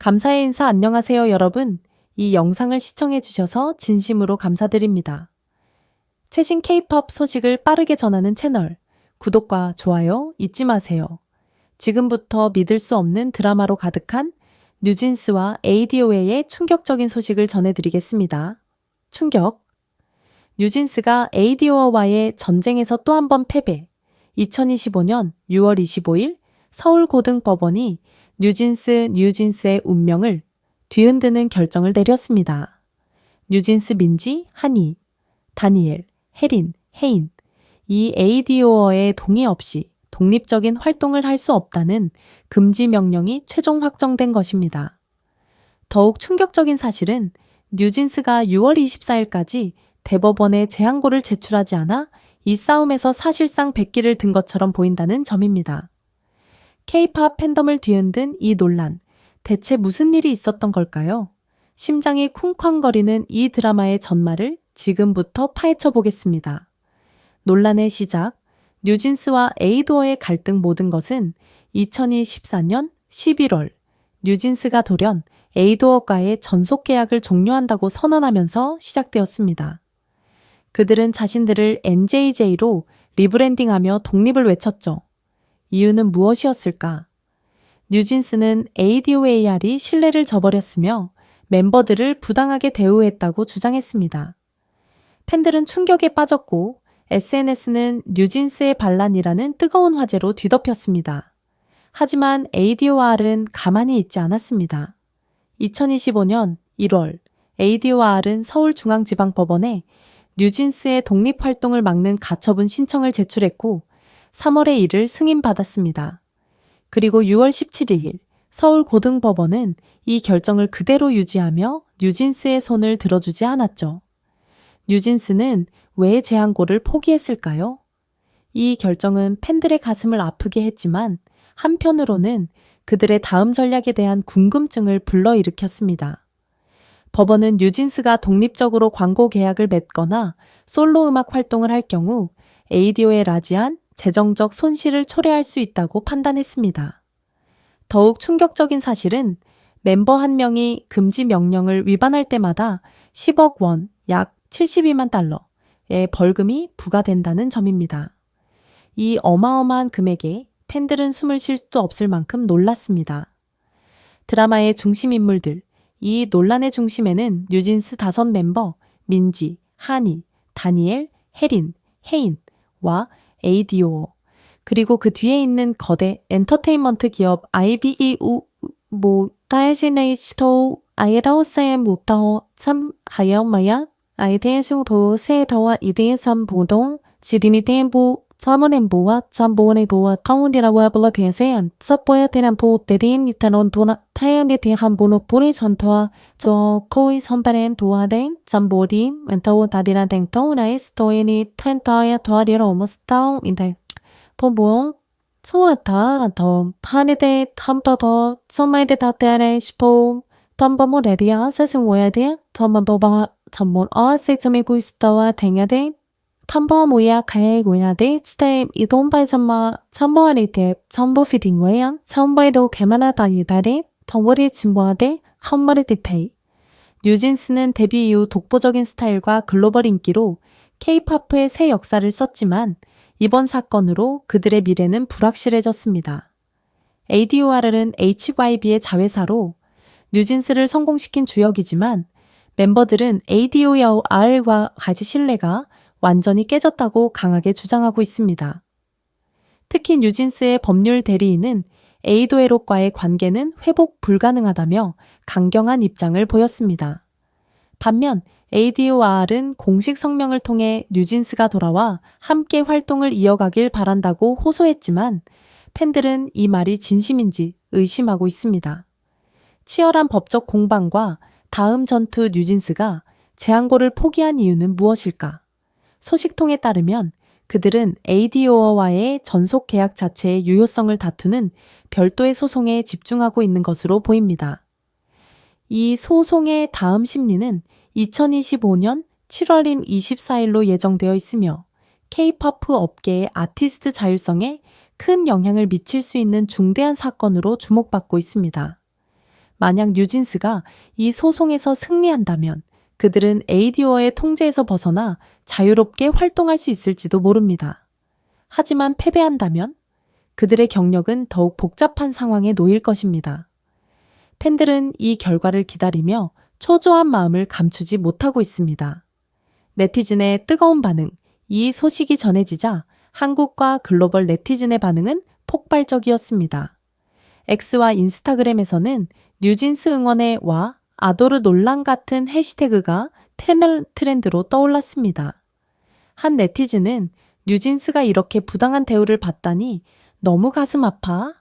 감사의 인사 안녕하세요 여러분. 이 영상을 시청해 주셔서 진심으로 감사드립니다. 최신 K-팝 소식을 빠르게 전하는 채널 구독과 좋아요 잊지 마세요. 지금부터 믿을 수 없는 드라마로 가득한 뉴진스와 ADOA의 충격적인 소식을 전해드리겠습니다. 충격. 뉴진스가 ADOA와의 전쟁에서 또 한 번 패배. 2025년 6월 25일 서울고등법원이 뉴진스 뉴진스의 운명을 뒤흔드는 결정을 내렸습니다. 뉴진스 민지, 한이, 다니엘, 혜린, 혜인, 이 ADO어의 동의 없이 독립적인 활동을 할 수 없다는 금지 명령이 최종 확정된 것입니다. 더욱 충격적인 사실은 뉴진스가 6월 24일까지 대법원에 재항고를 제출하지 않아 이 싸움에서 사실상 백기를 든 것처럼 보인다는 점입니다. K-팝 팬덤을 뒤흔든 이 논란, 대체 무슨 일이 있었던 걸까요? 심장이 쿵쾅거리는 이 드라마의 전말을 지금부터 파헤쳐 보겠습니다. 논란의 시작, 뉴진스와 에이도어의 갈등 모든 것은 2024년 11월 뉴진스가 돌연 에이도어과의 전속 계약을 종료한다고 선언하면서 시작되었습니다. 그들은 자신들을 NJJ로 리브랜딩하며 독립을 외쳤죠. 이유는 무엇이었을까? 뉴진스는 ADOAR이 신뢰를 저버렸으며 멤버들을 부당하게 대우했다고 주장했습니다. 팬들은 충격에 빠졌고 SNS는 뉴진스의 반란이라는 뜨거운 화제로 뒤덮였습니다. 하지만 ADOR은 가만히 있지 않았습니다. 2025년 1월 ADOR은 서울중앙지방법원에 뉴진스의 독립활동을 막는 가처분 신청을 제출했고 3월에 이를 승인받았습니다. 그리고 6월 17일 서울고등법원은 이 결정을 그대로 유지하며 뉴진스의 손을 들어주지 않았죠. 뉴진스는 왜 재항고를 포기했을까요? 이 결정은 팬들의 가슴을 아프게 했지만 한편으로는 그들의 다음 전략에 대한 궁금증을 불러일으켰습니다. 법원은 뉴진스가 독립적으로 광고 계약을 맺거나 솔로 음악 활동을 할 경우 에이디오에 라지한 재정적 손실을 초래할 수 있다고 판단했습니다. 더욱 충격적인 사실은 멤버 한 명이 금지 명령을 위반할 때마다 10억 원, 약 72만 달러의 벌금이 부과된다는 점입니다. 이 어마어마한 금액에 팬들은 숨을 쉴 수도 없을 만큼 놀랐습니다. 드라마의 중심 인물들, 이 논란의 중심에는 뉴진스 다섯 멤버 민지, 하니, 다니엘, 혜린, 혜인와 ADO 그리고 그 뒤에 있는 거대 엔터테인먼트 기업 IBEU 뭐 다이시네이스토 아이라우스의 무터 참 하여마야 아이데이스로 세터와 이데이선 보동 지디니 템보 자문행보와 잠보원행보와 카운이라고 불러 계세요. 섭보에 대한 보호대린 이타론 도나 타연에 대한 보노보리 전투와 저 코이 선발엔 도와된 잠보리 멘타오 다디나 댕토 나이스토이니 텐타야 도와리로 오모스타운인데 보봉 소와타 더 파니데 탐버더 소마이데 다테아레 시포 탐버모 레디아 세승 워야데 탐버바 전문 어세 점이고 있다와 댕야데 탐보 모야 가해 고야데 스텝 이동바이 점마 참보아리 대 참보 피딩 외양 참보이로 개만하 다이다리 덩어리 진보하되 한머리 디테이 뉴진스는 데뷔 이후 독보적인 스타일과 글로벌 인기로 케이팝의 새 역사를 썼지만 이번 사건으로 그들의 미래는 불확실해졌습니다. ADOR은 HYB의 자회사로 뉴진스를 성공시킨 주역이지만 멤버들은 ADOR과 가지 신뢰가 완전히 깨졌다고 강하게 주장하고 있습니다. 특히 뉴진스의 법률 대리인은 에이도에롯과의 관계는 회복 불가능하다며 강경한 입장을 보였습니다. 반면 ADOR은 공식 성명을 통해 뉴진스가 돌아와 함께 활동을 이어가길 바란다고 호소했지만 팬들은 이 말이 진심인지 의심하고 있습니다. 치열한 법적 공방과 다음 전투 뉴진스가 재항고를 포기한 이유는 무엇일까? 소식통에 따르면 그들은 ADO와의 전속 계약 자체의 유효성을 다투는 별도의 소송에 집중하고 있는 것으로 보입니다. 이 소송의 다음 심리는 2025년 7월인 24일로 예정되어 있으며 K-팝 업계의 아티스트 자율성에 큰 영향을 미칠 수 있는 중대한 사건으로 주목받고 있습니다. 만약 뉴진스가 이 소송에서 승리한다면 그들은 에이디어의 통제에서 벗어나 자유롭게 활동할 수 있을지도 모릅니다. 하지만 패배한다면 그들의 경력은 더욱 복잡한 상황에 놓일 것입니다. 팬들은 이 결과를 기다리며 초조한 마음을 감추지 못하고 있습니다. 네티즌의 뜨거운 반응, 이 소식이 전해지자 한국과 글로벌 네티즌의 반응은 폭발적이었습니다. X와 인스타그램에서는 뉴진스 응원의 와 아도르 논란 같은 해시태그가 테널 트렌드로 떠올랐습니다. 한 네티즌은 뉴진스가 이렇게 부당한 대우를 받다니 너무 가슴 아파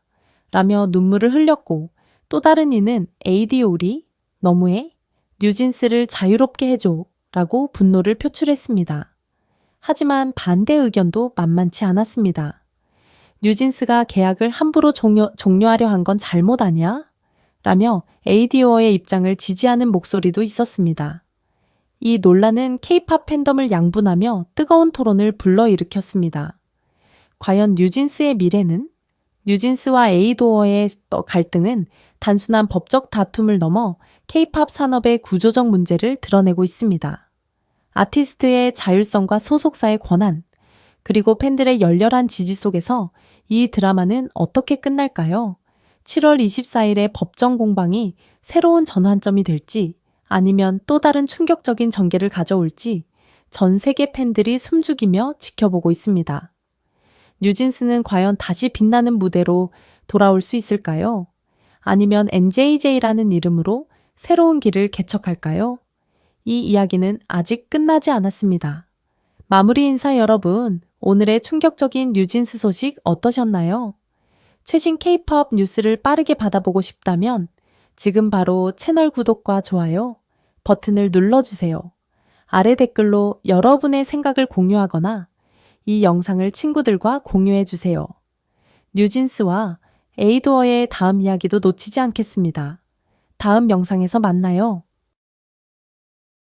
라며 눈물을 흘렸고 또 다른 이는 에이디오리 너무해 뉴진스를 자유롭게 해줘 라고 분노를 표출했습니다. 하지만 반대 의견도 만만치 않았습니다. 뉴진스가 계약을 함부로 종료, 종료하려 한 건 잘못 아니야? 라며 에이디오의 입장을 지지하는 목소리도 있었습니다. 이 논란은 케이팝 팬덤을 양분하며 뜨거운 토론을 불러일으켰습니다. 과연 뉴진스의 미래는? 뉴진스와 에이도어의 갈등은 단순한 법적 다툼을 넘어 케이팝 산업의 구조적 문제를 드러내고 있습니다. 아티스트의 자율성과 소속사의 권한, 그리고 팬들의 열렬한 지지 속에서 이 드라마는 어떻게 끝날까요? 7월 24일의 법정 공방이 새로운 전환점이 될지 아니면 또 다른 충격적인 전개를 가져올지 전 세계 팬들이 숨죽이며 지켜보고 있습니다. 뉴진스는 과연 다시 빛나는 무대로 돌아올 수 있을까요? 아니면 NJJ라는 이름으로 새로운 길을 개척할까요? 이 이야기는 아직 끝나지 않았습니다. 마무리 인사 여러분, 오늘의 충격적인 뉴진스 소식 어떠셨나요? 최신 K-팝 뉴스를 빠르게 받아보고 싶다면 지금 바로 채널 구독과 좋아요 버튼을 눌러주세요. 아래 댓글로 여러분의 생각을 공유하거나 이 영상을 친구들과 공유해 주세요. 뉴진스와 에이도어의 다음 이야기도 놓치지 않겠습니다. 다음 영상에서 만나요.